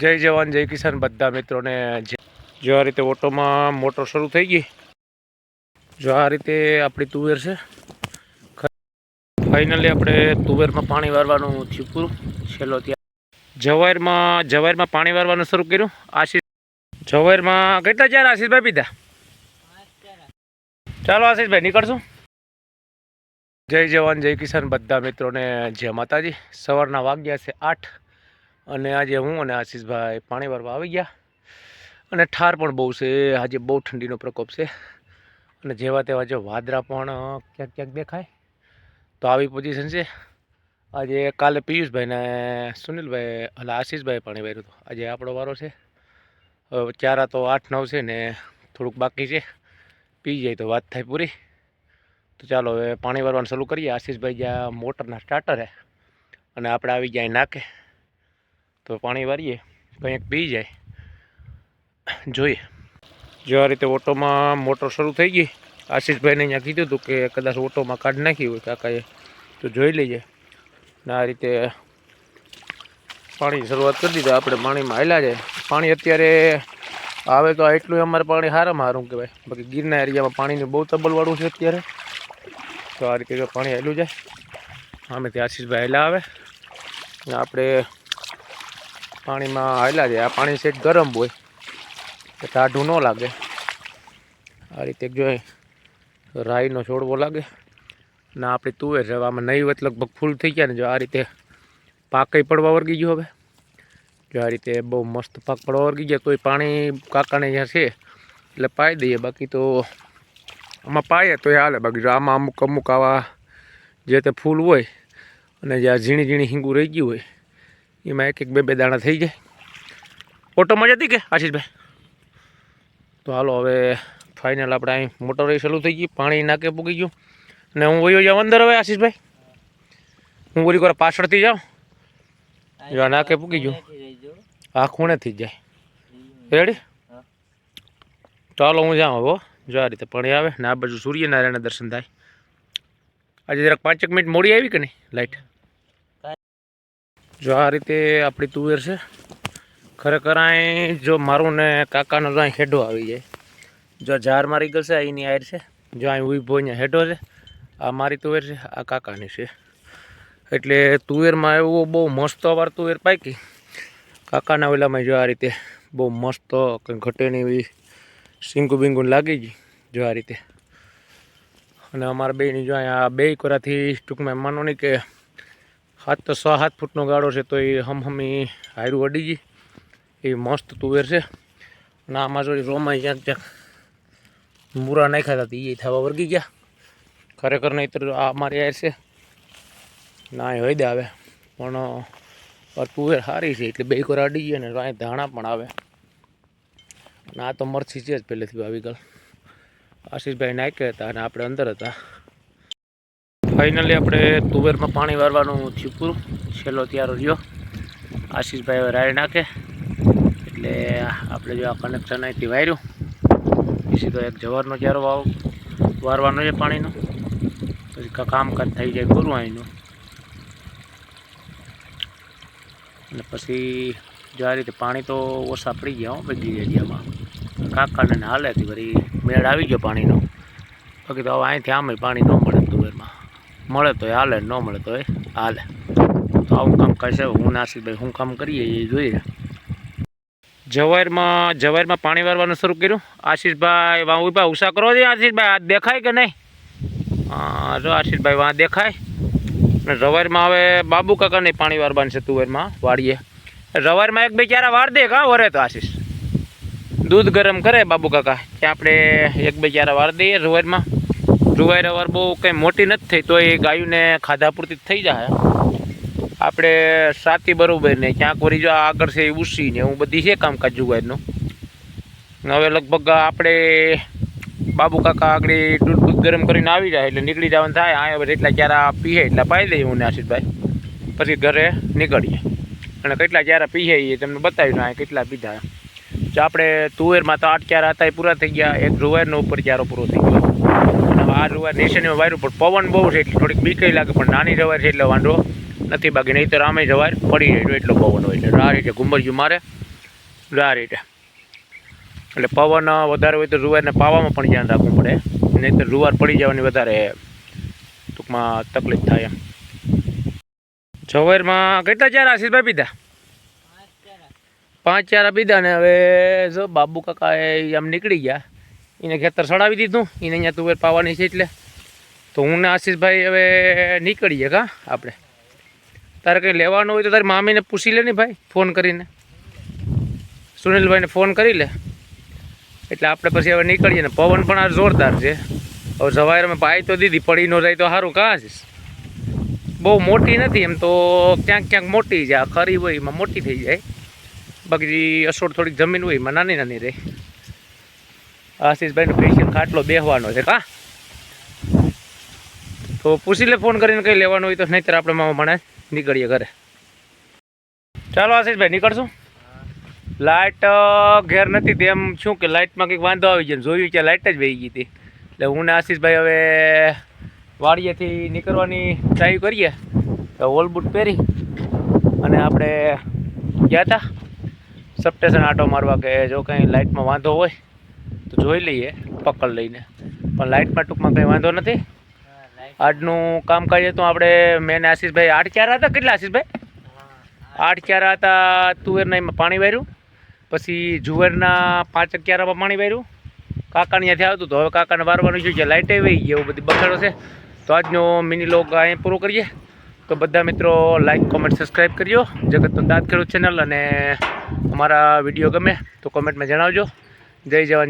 જય જવાન, જય કિસાન. બધા મિત્રોને જે આ રીતે ઓટોમાં મોટર શરૂ થઈ ગઈ. જો આ રીતે આપણી તુવેર છે. ફાઇનલી આપણે તુવેરમાં પાણી વારવાનું થયું પૂરું. છેલ્લો ત્યાં જવારમાં જવારમાં પાણી વારવાનું શરૂ કર્યું. આશીષ જવારમાં કેટલા ચાર આશીષભાઈ પીધા? ચાલો આશીષભાઈ, નીકળશું. જય જવાન, જય કિસાન. બધા મિત્રોને જય માતાજી. સવારના વાગ્યા છે આઠ. અને આજે હું અને આશીષભાઈ પાણી ભરવા આવી ગયા. અને ઠાર પણ બહુ છે, આજે બહુ ઠંડીનો પ્રકોપ છે. અને જેવા તેવા જો વાદરા પણ ક્યાંક ક્યાંક દેખાય. તો આવી પોઝિશન છે. આજે કાલે પિયુષભાઈને સુનિલભાઈ, એટલે આશીષભાઈ પાણી ભર્યું હતું. આજે આપણો વારો છે. હવે ચારા તો આઠ નવ છે ને થોડુંક બાકી છે. પી જાય તો વાત થાય પૂરી. તો ચાલો હવે પાણી ભરવાનું શરૂ કરીએ. આશીષભાઈ જ્યાં મોટરના સ્ટાર્ટર હે. અને આપણે આવી જાય નાકે. તો પાણી વારીએ, કંઈક પી જાય. જોઈએ. જો આ રીતે ઓટોમાં મોટર શરૂ થઈ ગઈ. આશીષભાઈને અહીંયા કીધું હતું કે કદાચ ઓટોમાં કાઢી નાખી હોય કાકાએ, તો જોઈ લઈએ ને આ રીતે પાણી શરૂઆત કરી દીધી. આપણે પાણીમાં હાલ્યા જાય પાણી અત્યારે આવે તો એટલું અમારે પાણી હારામાં સારું કહેવાય. બાકી ગીરના એરિયામાં પાણીનું બહુ તબલવાળું છે અત્યારે. તો આ રીતે જો પાણી હાલ્યું જાય. આમેથી આશીષભાઈ હાલ્યા આવે. અને આપણે પાણીમાં હાલ્યા જાય આ પાણી સેટ ગરમ હોય. તો ટાઢું ન લાગે. આ રીતે જો રાઈનો છોડવો લાગે. ને આપણી તુવેર છે. આમાં નહીં વત લગભગ ફૂલ થઈ ગયા ને જો આ રીતે પાકઈ પડવા વર્ગી ગયો હવે. જો આ રીતે બહુ મસ્ત પાક પડવા વર્ગી ગયા. તોય પાણી કાકાને જ્યાં છે એટલે પાઈ દઈએ. બાકી તો આમાં પાઈએ તો હાલે. બાકી જો આમાં અમુક અમુક આવા જે તે ફૂલ હોય અને જ્યાં ઝીણી ઝીણી હિંગું રહી ગયું હોય એમાં એક એક બે બે દાણા થઈ જાય ઓટોમાં જતી કે આશીષભાઈ? તો હાલો હવે ફાઇનલ આપણે અહીં મોટર ચાલુ થઈ ગઈ, પાણી નાકે પૂગી ગયું. ને હું વયો જાઉં અંદર હવે આશીષભાઈ. હું બોલી વાર પાછળથી જાઉં. જો નાકે પૂગી ગયું. આ ખૂણેથી જ જાય. રેડી ચાલો હું જાઉં હવે. જો આ રીતે પાણી આવે ને આ બાજુ સૂર્યનારાયણના દર્શન થાય. આજે જરાક પાંચેક મિનિટ મોડી આવી કે નહીં? લાઈટ જો આ રીતે આપણી તુવેર છે. ખરેખર અહીં જો મારું ને કાકાનો જો અહીં હેડો આવી જાય. જો ઝાર મારી ગયો છે અહીંની આયર છે. જો અહીં ઊભો અહીંયા હેડો છે. આ મારી તુવેર છે, આ કાકાની છે. એટલે તુવેરમાં એવું બહુ મસ્ત વાર તુવેર પાકી. કાકાના ઓલામાં જો આ રીતે બહુ મસ્ત કંઈ ઘટે એવી સિંગુ બિંગુન લાગી ગઈ જો આ રીતે. અને અમારા બેની જો અહીંયા બે કોરાથી ટૂંકમાં માનો નહીં કે સાત તો છ સાત ફૂટનો ગાળો છે તો એ હમહમી હાયરું અડી ગઈ. એ મસ્ત તુવેર છે. અને આમાં જો રોમાં જ્યાં ક્યાંક મૂરા નાખ્યા હતા એ થવા વર્ગી ગયા. ખરેખર નહીં તો આ અમારી આયર છે. ના એ હોય આવે. પણ તુવેર સારી છે, એટલે બે કોર અડી ગઈ ને અહીં ધાણા પણ આવે. અને આ તો મરચી છે જ પહેલેથી આવી ગયેલ આશીષભાઈ નાખ્યા હતા અને આપણે અંદર હતા. ફાઇનલી આપણે તુવેરમાં પાણી વારવાનું થયું પૂરું. છેલ્લો ત્યારો રહ્યો. આશીષભાઈ હવે રાય નાખે. એટલે આપણે જો આ કનેક્શન અહીંથી વાર્યું પછી તો એક જવારનો ચારો વાવ, વારવાનો છે પાણીનો. પછી કામકાજ થઈ જાય પૂરું અહીંનું. અને પછી જો આ રીતે પાણી તો ઓછા પડી ગયા બધી એરિયામાં. કાકાને હાલેથી વળી મેળ આવી ગયો પાણીનો. બાકી તો અહીંથી આમે પાણી ન મળે તુવેરમાં. મળે તો હાલે, ન મળે તો એ હાલે. તો આવું કામ કરશે, હું નાસિકભાઈ શું કામ કરીએ એ જોઈએ. જવારમાં જવારમાં પાણી વારવાનું શરૂ કર્યું. આશીષભાઈ વાં ઊભા, ઉષા કરો છે આશીષભાઈ, આ દેખાય કે નહીં? હા, જો આશીષભાઈ વાં દેખાય. અને રવારમાં હવે બાબુ કાકાને પાણી વારવાનું છે તુવેરમાં, વાળીએ. રવારમાં એક બે ચારા વાર દે, કા વરે તો આશીષ? દૂધ ગરમ કરે બાબુ કાકા, કે આપણે એક બે ચારા વાર દઈએ રૂવારમાં રૂવાઈ રવાર બહુ કંઈ મોટી નથી થઈ, તો એ ગાયુને ખાધા પૂરતી થઈ જાય. આપણે સાતી બરાબર ને, ક્યાંક વળી જો આગળ છે એ ઉસી ને, એવું બધી છે કામકાજ જુવારનું હવે લગભગ આપણે બાબુ કાકા આગળ દૂધ દૂધ ગરમ કરીને આવી જાય, એટલે નીકળી જવાનું થાય. આ હવે જેટલા ચારા પીએ એટલા પાઈ દઈએ હું ને આશીષભાઈ. પછી ઘરે નીકળીએ. અને કેટલા ચારા પીએ એ તમને બતાવ્યું આ કેટલા પીધા. જો આપણે તુવેરમાં તો આઠ ચારા હતા એ પૂરા થઈ ગયા, એક જુવારનો ઉપર ચારો પૂરો થઈ આ રૂવાર નિશાનીમાં વાયરું પણ પવન બહુ છે, એટલે થોડીક બીક લાગે, પણ નાની રવાર છે એટલે વાંધો નથી બાકી નહીં તો રામે જવાર પડી રહ્યો એટલો પવન હોય એટલે. આ રીતે ઘુંબરજી મારે આ રીતે. એટલે પવન વધારે હોય તો રૂવારને પાવામાં પણ ધ્યાન રાખવું પડે નહીં તો રૂવાર પડી જવાની વધારે ટૂંકમાં તકલીફ થાય એમ. જવેરમાં કેટલા ચાર આશીષભાઈ પીધા? પાંચ ચાર પીધા ને હવે જો બાબુ કાકા એ આમ નીકળી ગયા. એને ખેતર સડાવી દીધું. એને અહીંયા તુવેર પાવાની છે એટલે. તો હું ને આશીષભાઈ હવે નીકળીએ કા આપણે? તારે કંઈ લેવાનું હોય તો તારી મામીને પૂછી લે ને ભાઈ, ફોન કરીને. સુનિલભાઈને ફોન કરી લે. એટલે આપણે પછી હવે નીકળીએ ને. પવન પણ આ જોરદાર છે. હવે સવારે અમે પાઈ તો દીધી, પડી ન જાય તો સારું કાં છે બહુ મોટી નથી એમ તો ક્યાંક ક્યાંક મોટી આ ખરી હોય એમાં મોટી થઈ જાય. બાકી અસોડ થોડીક જમીન હોય એમાં નાની નાની રહે. આશીષભાઈનો પેશન્ટ ખાટલો બેહવાનો છે કા તો પૂછી લે ફોન કરીને કંઈ લેવાનું હોય તો, નહીંતર આપણે મામા મને નીકળીએ ઘરે. ચાલો આશીષભાઈ, નીકળશું? લાઇટ ઘેર નથી તેમ શું કે લાઇટમાં કંઈક વાંધો આવી ગયો જોયું કે લાઇટ જ વહી ગઈ હતી. એટલે હું ને આશીષભાઈ હવે વાડીએથી નીકળવાની ટ્રાય કરીએ. તો ઓલ બૂટ પહેરી અને આપણે ગયા હતા સબસ્ટેશન આટો મારવા કે જો કંઈ લાઇટમાં વાંધો હોય તો જોઈ લઈએ, પકડ લઈને. પણ લાઇટમાં ટૂંકમાં કંઈ વાંધો નથી. આજનું કામ કરીએ તો આપણે મેં ને આશીષભાઈ આઠ ચાર હતા, કેટલા આશીષભાઈ? આઠ ક્યારા હતા, તુવેરના એમાં પાણી વાર્યું. પછી જુવેરના પાંચ ક્યારામાં પાણી વાર્યું. કાકાને ત્યાંથી આવતું તો હવે કાકાને વારવાનું છે જે લાઇટે વહી ગઈ, એવું બધી બગાડો છે. તો આજનો મિની લોગ અહીં પૂરો કરીએ. તો બધા મિત્રો લાઇક કોમેન્ટ સબસ્ક્રાઈબ કરજો. જગતનો દાંત ખેડૂત ચેનલ અને અમારા વીડિયો ગમે તો કોમેન્ટમાં જણાવજો. જય જવાન.